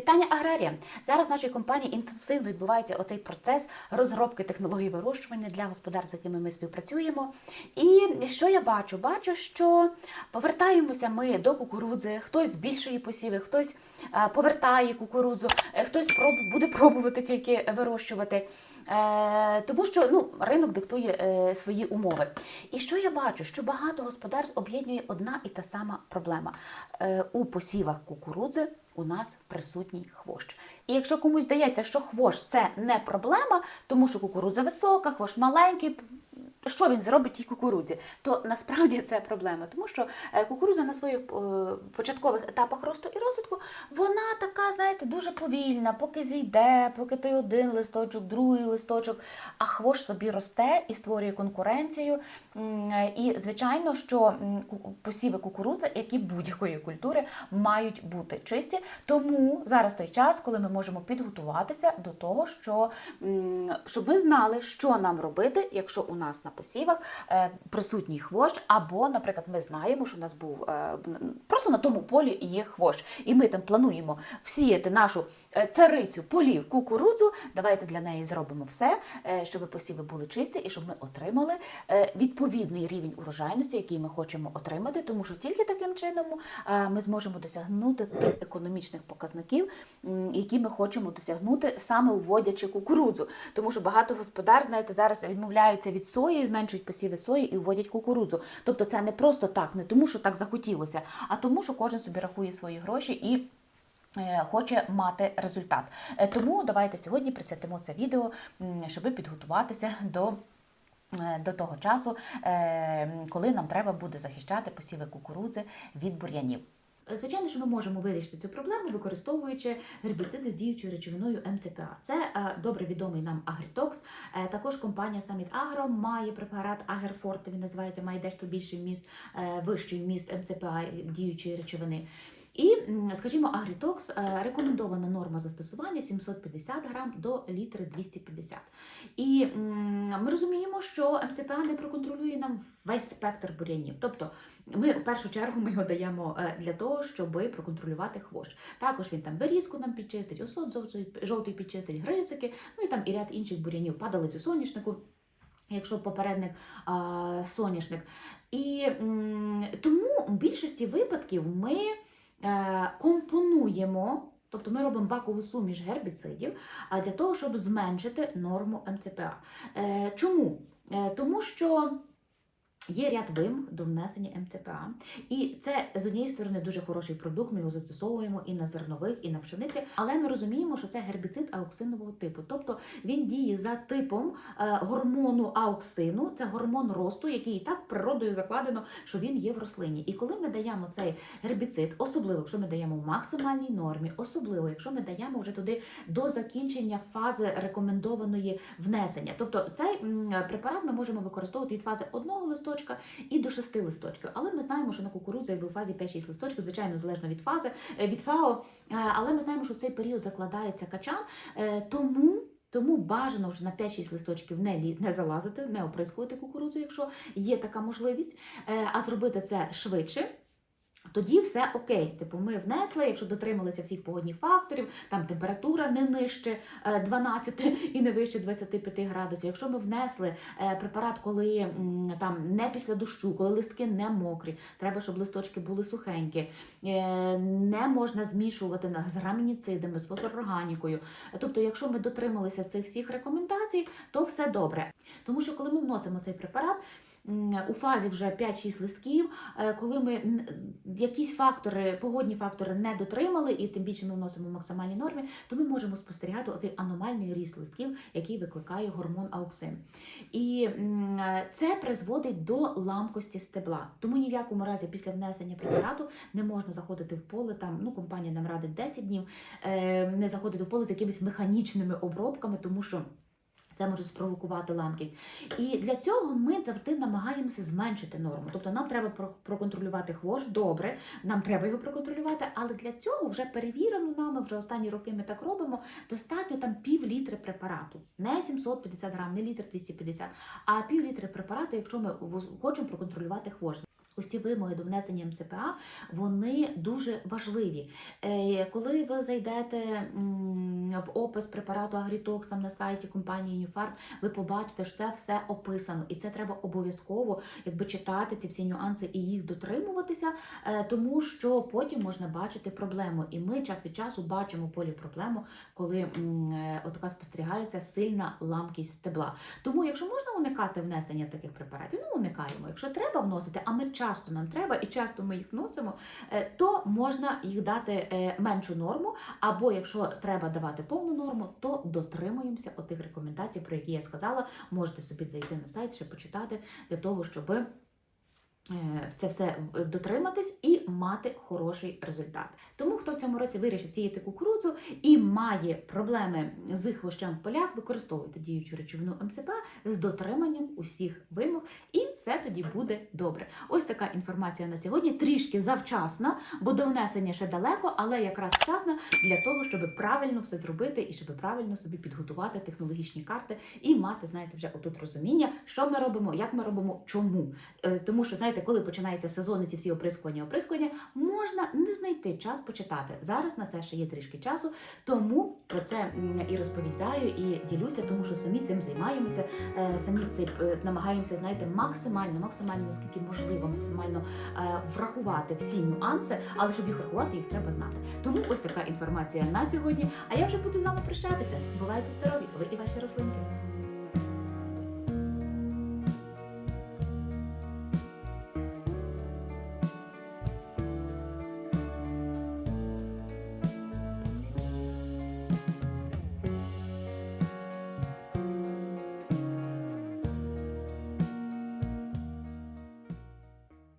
Вітання аграрія! Зараз в нашій компанії інтенсивно відбувається оцей процес розробки технологій вирощування для господарств, з якими ми співпрацюємо. І що я бачу? Бачу, що повертаємося ми до кукурудзи, хтось збільшує посіви, хтось е, повертає кукурудзу, е, хтось буде пробувати тільки вирощувати. Е, Тому що ну, ринок диктує свої умови. І що я бачу? Що багато господарств об'єднує одна і та сама проблема. У посівах кукурудзи у нас присутній хвощ. І якщо комусь здається, що хвощ це не проблема, тому що кукурудза висока, хвощ маленький. Що він зробить тій кукурудзі? То насправді це проблема, тому що е, кукурудза на своїх е, початкових етапах росту і розвитку вона така, знаєте, дуже повільна, поки зійде, поки той один листочок, другий листочок, а хвощ собі росте і створює конкуренцію. Е, І звичайно, що посіви кукурудзи, як і будь-якої культури, мають бути чисті. Тому зараз той час, коли ми можемо підготуватися до того, що щоб ми знали, що нам робити, якщо у нас на посівах е, присутній хвощ, або, наприклад, ми знаємо, що у нас був е, просто на тому полі є хвощ, і ми там плануємо всіяти нашу е, царицю полів кукурудзу. Давайте для неї зробимо все, щоб посіви були чисті і щоб ми отримали відповідний рівень урожайності, який ми хочемо отримати, тому що тільки таким чином ми зможемо досягнути тих економічних показників, які ми хочемо досягнути саме вводячи кукурудзу. Тому що багато господар, знаєте, зараз відмовляються від сої, зменшують посіви сої і вводять кукурудзу. Тобто це не просто так, не тому, що так захотілося, а тому, що кожен собі рахує свої гроші і. е, Хоче мати результат. Е, Тому давайте сьогодні присвятимо це відео, щоб підготуватися до е, до того часу, коли нам треба буде захищати посіви кукурудзи від бур'янів. Звичайно, що ми можемо вирішити цю проблему, використовуючи гербіциди з діючою речовиною МЦПА. Це е, добре відомий нам Агрітокс. Е, Також компанія Summit Agro має препарат Агерфорте, він називається, має дещо більший вміст, е, вищий вміст МЦПА діючої речовини. І, скажімо, Агрітокс рекомендована норма застосування 750 грам до літри 250. І ми розуміємо, що МЦПА не проконтролює нам весь спектр бур'янів. Тобто, ми в першу чергу ми його даємо е, для того, щоб проконтролювати хвощ. Також він там берізку нам підчистить, осот жовтий, підчистить, грицики, ну і там і ряд інших бур'янів, падалицю соняшнику. Якщо попередник а, соняшник. І м, тому в більшості випадків ми е, компонуємо, тобто ми робимо бакову суміш гербіцидів для того, щоб зменшити норму МЦПА. Е, чому? Е, тому що. Є ряд вимог до внесення МЦПА, і це з однієї сторони дуже хороший продукт. Ми його застосовуємо і на зернових, і на пшениці. Але ми розуміємо, що це гербіцид ауксинового типу, тобто він діє за типом е, гормону ауксину, це гормон росту, який і так природою закладено, що він є в рослині. І коли ми даємо цей гербіцид, особливо якщо ми даємо в максимальній нормі, особливо якщо ми даємо вже туди до закінчення фази рекомендованої внесення. Тобто цей м, препарат ми можемо використовувати від фази одного листочка і до шести листочків. Але ми знаємо, що на кукурудзі якби в фазі 5-6 листочків, звичайно, залежно від фази, е, від ФАО. Е, Але ми знаємо, що в цей період закладається качан, Е, тому. Тому бажано вже на 5-6 листочків не, не залазити, не оприскувати кукурудзу, якщо є така можливість, а зробити це швидше. Тоді все окей. Типу, ми внесли, якщо дотрималися всіх погодних факторів, там температура не нижче е, 12 і не вище 25 градусів. Якщо ми внесли е, препарат, коли там не після дощу, коли листки не мокрі, треба, щоб листочки були сухенькі, е, не можна змішувати з грамініцидами, з фосфорорганікою. Тобто, якщо ми дотрималися цих всіх рекомендацій, то все добре. Тому що коли ми вносимо цей препарат. У фазі вже 5-6 листків, е, коли ми якісь фактори, погодні фактори не дотримали, і тим більше ми вносимо максимальні норми, то ми можемо спостерігати оцей аномальний ріст листків, який викликає гормон ауксин. І це призводить до ламкості стебла. Тому ні в якому разі після внесення препарату не можна заходити в поле. Там ну компанія нам радить 10 днів, е, не заходити в поле з якимись механічними обробками, тому що. Це може спровокувати ламкість. І для цього ми завжди намагаємося зменшити норму. Тобто нам треба проконтролювати хвощ добре, нам треба його проконтролювати, але для цього вже перевірено нами, вже останні роки ми так робимо. Достатньо там пів літри препарату, не 750 грам, не літр 250, а пів літри препарату, якщо ми хочемо проконтролювати хвощ. Ці вимоги до внесення МЦПА вони дуже важливі. Е, Коли ви зайдете в опис препарату Агрітокс там на сайті компанії Ньюфарм, ви побачите, що це все описано, і це треба обов'язково якби читати ці всі нюанси і їх дотримуватися, е, тому що потім можна бачити проблему. І ми час від часу бачимо полі проблему, коли е, отака спостерігається сильна ламкість стебла. Тому, якщо можна уникати внесення таких препаратів, ну уникаємо. Якщо треба вносити, а ми часто нам треба і часто ми їх вносимо, е, то можна їх дати е, меншу норму. Або якщо треба давати повну норму, то дотримуємося отих рекомендацій, про які я сказала. Можете собі зайти на сайт, ще почитати для того, щоб це все е, дотриматись і мати хороший результат. Тому хто в цьому році вирішив сіяти кукурудзу і має проблеми з хвощем в полях, використовуйте діючу речовину МЦП з дотриманням усіх вимог, і все тоді буде добре. Ось така інформація на сьогодні. Трішки завчасна, бо до внесення ще далеко, але якраз вчасна для того, щоб правильно все зробити і щоб правильно собі підготувати технологічні карти і мати, знаєте, вже отут розуміння, що ми робимо, як ми робимо, чому. Е, Тому що знаєте, коли починається сезон і ці всі оприскування, оприскування, можна не знайти час почитати. Зараз на це ще є трішки часу, тому про це і розповідаю, і ділюся, тому що самі цим займаємося, е, самі це е, намагаємося, знаєте, максимально, максимально наскільки можливо, максимально е, врахувати всі нюанси, але щоб їх врахувати, їх треба знати. Тому ось така інформація на сьогодні. А я вже буду з вами прощатися. Бувайте здорові, ви і ваші рослинки.